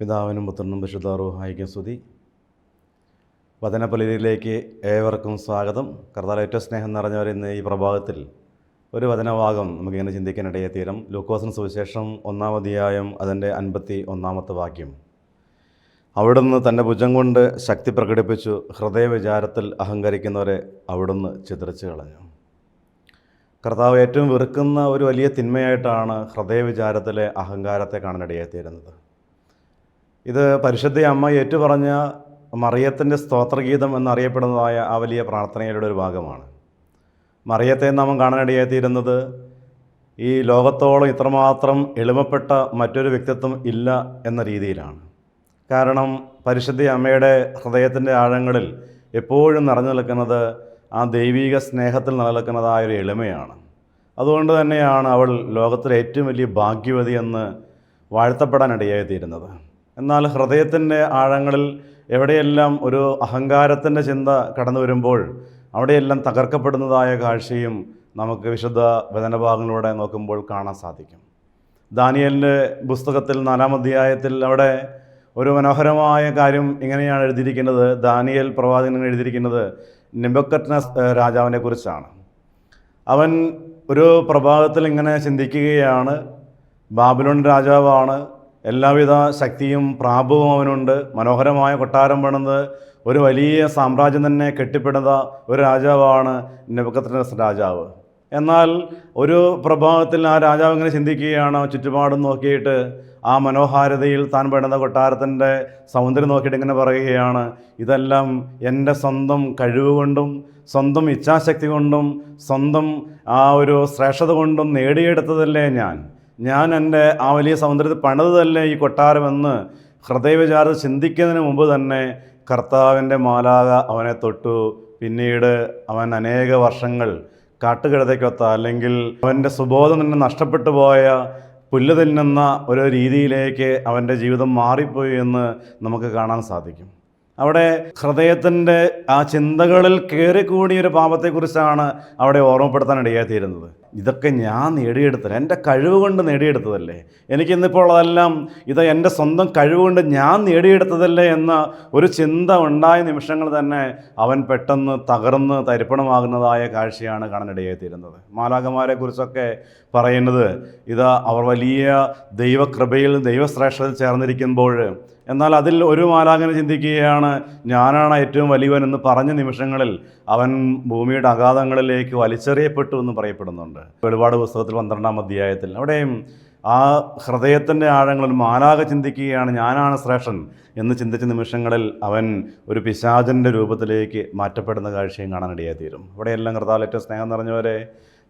പിതാവിനും പുത്രനും വിശുദ്ധാറുഹായിക്കും സ്തുതി. വചനപ്പലിയിലേക്ക് ഏവർക്കും സ്വാഗതം. കർത്താൽ ഏറ്റവും സ്നേഹം നിറഞ്ഞവരെന്ന ഈ പ്രഭാതത്തിൽ ഒരു വചനഭാഗം നമുക്കിങ്ങനെ ചിന്തിക്കാനിടയെ തീരം. ലൂക്കോസിന് സുവിശേഷം ഒന്നാമതിയായും അതിന്റെ അൻപത്തി ഒന്നാമത്തെ വാക്യം. അവിടുന്ന് തന്റെ ഭുജം കൊണ്ട് ശക്തി പ്രകടിപ്പിച്ചു. ഹൃദയവിചാരത്തിൽ അഹങ്കരിക്കുന്നവരെ അവിടുന്ന് ചിതറിച്ചു കളഞ്ഞു. കർത്താവ് ഏറ്റവും വെറുക്കുന്ന ഒരു വലിയ തിന്മയായിട്ടാണ് ഹൃദയവിചാരത്തിലെ അഹങ്കാരത്തെ കാണാനിടയായി തീരുന്നത്. ഇത് പരിശുദ്ധ അമ്മ ഏറ്റുപറഞ്ഞ മറിയത്തിന്റെ സ്തോത്രഗീതം എന്നറിയപ്പെടുന്നതായ ആ വലിയ പ്രാർത്ഥനയുടെ ഒരു ഭാഗമാണ്. മറിയത്തെ നാം കാണാനിടയായിത്തീരുന്നത് ഈ ലോകത്തോളം ഇത്രമാത്രം എളിമപ്പെട്ട മറ്റൊരു വ്യക്തിത്വം ഇല്ല എന്ന രീതിയിലാണ്. കാരണം പരിശുദ്ധ അമ്മയുടെ ഹൃദയത്തിന്റെ ആഴങ്ങളിൽ എപ്പോഴും നിറഞ്ഞു നിൽക്കുന്നത് ആ ദൈവീക സ്നേഹത്തിൽ നിലനിൽക്കുന്നതായ ഒരു എളിമയാണ്. അതുകൊണ്ട് തന്നെയാണ് അവൾ ലോകത്തിലെ ഏറ്റവും വലിയ ഭാഗ്യവതി എന്ന് വാഴ്ത്തപ്പെടാനിടയായി തീരുന്നത് എന്നാൽ ഹൃദയത്തിന്റെ ആഴങ്ങളിൽ എവിടെയെല്ലാം ഒരു അഹങ്കാരത്തിന്റെ ചിന്ത കടന്നു വരുമ്പോൾ അവിടെയെല്ലാം തകർക്കപ്പെടുന്നതായ കാഴ്ചയും നമുക്ക് വിശുദ്ധ വചനഭാഗങ്ങളിലൂടെ നോക്കുമ്പോൾ കാണാൻ സാധിക്കും. ദാനിയലിന്റെ പുസ്തകത്തിൽ നാലാം അധ്യായത്തിൽ അവിടെ ഒരു മനോഹരമായ കാര്യം ഇങ്ങനെയാണ് എഴുതിയിരിക്കുന്നത്. ദാനിയൽ പ്രവാചകൻ എഴുതിയിരിക്കുന്നത് നിബക്കറ്റ്നസ് രാജാവിനെ കുറിച്ചാണ്. അവൻ ഒരു പ്രഭാതത്തിൽ ഇങ്ങനെ ചിന്തിക്കുകയാണ്. ബാബിലോൺ രാജാവാണ്. എല്ലാവിധ ശക്തിയും പ്രാപവും അവനുണ്ട്. മനോഹരമായ കൊട്ടാരം പണിത് ഒരു വലിയ സാമ്രാജ്യം തന്നെ കെട്ടിപ്പിടുന്ന ഒരു രാജാവാണ് നെബക്കത്രസ് രാജാവ്. എന്നാൽ ഒരു പ്രഭാതത്തിൽ ആ രാജാവ് ഇങ്ങനെ ചിന്തിക്കുകയാണ് ചുറ്റുപാടും നോക്കിയിട്ട് ആ മനോഹാരിതയിൽ താൻ പെടുന്ന കൊട്ടാരത്തിന്റെ സൗന്ദര്യം നോക്കിയിട്ട് ഇങ്ങനെ പറയുകയാണ് ഇതെല്ലാം എന്റെ സ്വന്തം കഴിവ് കൊണ്ടും സ്വന്തം ഇച്ഛാശക്തി കൊണ്ടും സ്വന്തം ആ ഒരു ശ്രേഷ്ഠത കൊണ്ടും നേടിയെടുത്തതല്ലേ ഞാൻ. ഞാൻ എന്റെ ആ വലിയ സമുദ്രത്തിൽ പണത് തന്നെ ഈ കൊട്ടാരമെന്ന് ഹൃദയവിചാരം ചിന്തിക്കുന്നതിന് മുമ്പ് തന്നെ കർത്താവിന്റെ മാലാക അവനെ തൊട്ടു. പിന്നീട് അവൻ അനേക വർഷങ്ങൾ കാട്ടുകിടതയ്ക്കൊത്ത അല്ലെങ്കിൽ അവന്റെ സുബോധം തന്നെ നഷ്ടപ്പെട്ടു പോയ പുല്ല് തിന്നുന്ന ഒരു രീതിയിലേക്ക് അവന്റെ ജീവിതം മാറിപ്പോയി എന്ന് നമുക്ക് കാണാൻ സാധിക്കും. അവിടെ ഹൃദയത്തിന്റെ ആ ചിന്തകളിൽ കയറിക്കൂടിയ ഒരു പാപത്തെക്കുറിച്ചാണ് അവിടെ ഓർമ്മപ്പെടുത്താൻ ഇടയായിത്തീരുന്നത് ഇതൊക്കെ ഞാൻ നേടിയെടുത്തത് എന്റെ കഴിവ് കൊണ്ട് നേടിയെടുത്തതല്ലേ? എനിക്കിന്നിപ്പോൾ ഉള്ളതെല്ലാം ഇത് എന്റെ സ്വന്തം കഴിവ് കൊണ്ട് ഞാൻ നേടിയെടുത്തതല്ലേ എന്ന ഒരു ചിന്ത ഉണ്ടായ നിമിഷങ്ങൾ തന്നെ അവൻ പെട്ടെന്ന് തകർന്ന് തരിപ്പണമാകുന്നതായ കാഴ്ചയാണ് കാണാനിടയായിത്തീരുന്നത് മാലാകമാരെ കുറിച്ചൊക്കെ പറയുന്നത് ഇത് അവർ വലിയ ദൈവകൃപയിൽ ദൈവശ്രേഷ്ഠയിൽ ചേർന്നിരിക്കുമ്പോൾ എന്നാൽ അതിൽ ഒരു മാലാകന് ചിന്തിക്കുകയാണ് ഞാനാണ് ഏറ്റവും വലിയവൻ എന്ന് പറഞ്ഞ നിമിഷങ്ങളിൽ അവൻ ഭൂമിയുടെ അഗാധങ്ങളിലേക്ക് വലിച്ചെറിയപ്പെട്ടു എന്ന് പറയപ്പെടുന്നുണ്ട്. വെളിപാട് പുസ്തകത്തിൽ പന്ത്രണ്ടാം അധ്യായത്തിൽ. അവിടെയും ആ ഹൃദയത്തിന്റെ ആഴങ്ങളിൽ മാലാക ചിന്തിക്കുകയാണ് ഞാനാണ് ശ്രേഷ്ഠൻ എന്ന് ചിന്തിച്ച നിമിഷങ്ങളിൽ അവൻ ഒരു പിശാചന്റെ രൂപത്തിലേക്ക് മാറ്റപ്പെടുന്ന കാഴ്ചയും കാണാനിടയായി തീരും അവിടെയെല്ലാം കർത്താവ് ഏറ്റവും സ്നേഹം നിറഞ്ഞവരെ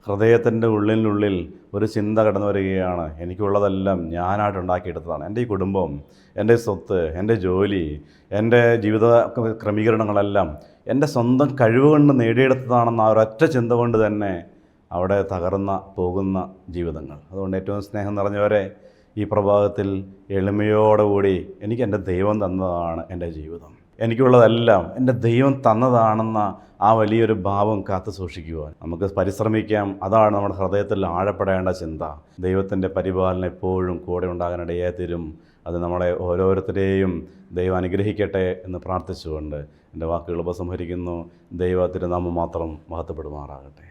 ഹൃദയത്തിന്റെ ഉള്ളിനുള്ളിൽ ഒരു ചിന്ത കടന്നു വരികയാണ്. എനിക്കുള്ളതെല്ലാം ഞാനായിട്ട് ഉണ്ടാക്കിയെടുത്തതാണ്. എന്റെ ഈ കുടുംബം എന്റെ സ്വത്ത് എന്റെ ജോലി എന്റെ ജീവിത ക്രമീകരണങ്ങളെല്ലാം എന്റെ സ്വന്തം കഴിവ് കൊണ്ട് നേടിയെടുത്തതാണെന്ന ആ ഒരൊറ്റ ചിന്ത കൊണ്ട് തന്നെ അവിടെ തകർന്ന പോകുന്ന ജീവിതങ്ങൾ. അതുകൊണ്ട് ഏറ്റവും സ്നേഹം നിറഞ്ഞവരെ ഈ പ്രഭാതത്തിൽ എളിമയോടുകൂടി എനിക്ക് എന്റെ ദൈവം തന്നതാണ് എന്റെ ജീവിതം. എനിക്കുള്ളതെല്ലാം എന്റെ ദൈവം തന്നതാണെന്ന ആ വലിയൊരു ഭാവം കാത്തു സൂക്ഷിക്കുക നമുക്ക് പരിശ്രമിക്കാം. അതാണ് നമ്മുടെ ഹൃദയത്തിൽ ആഴപ്പെടേണ്ട ചിന്ത. ദൈവത്തിന്റെ പരിപാലനം എപ്പോഴും കൂടെ ഉണ്ടാകാനിടയെ തീരും. അത് നമ്മളെ ഓരോരുത്തരെയും ദൈവം അനുഗ്രഹിക്കട്ടെ എന്ന് പ്രാർത്ഥിച്ചുകൊണ്ട് എന്റെ വാക്കുകൾ ഉപസംഹരിക്കുന്നു. ദൈവത്തിന്റെ നാമം മാത്രം മഹത്വപ്പെടുമാറാകട്ടെ.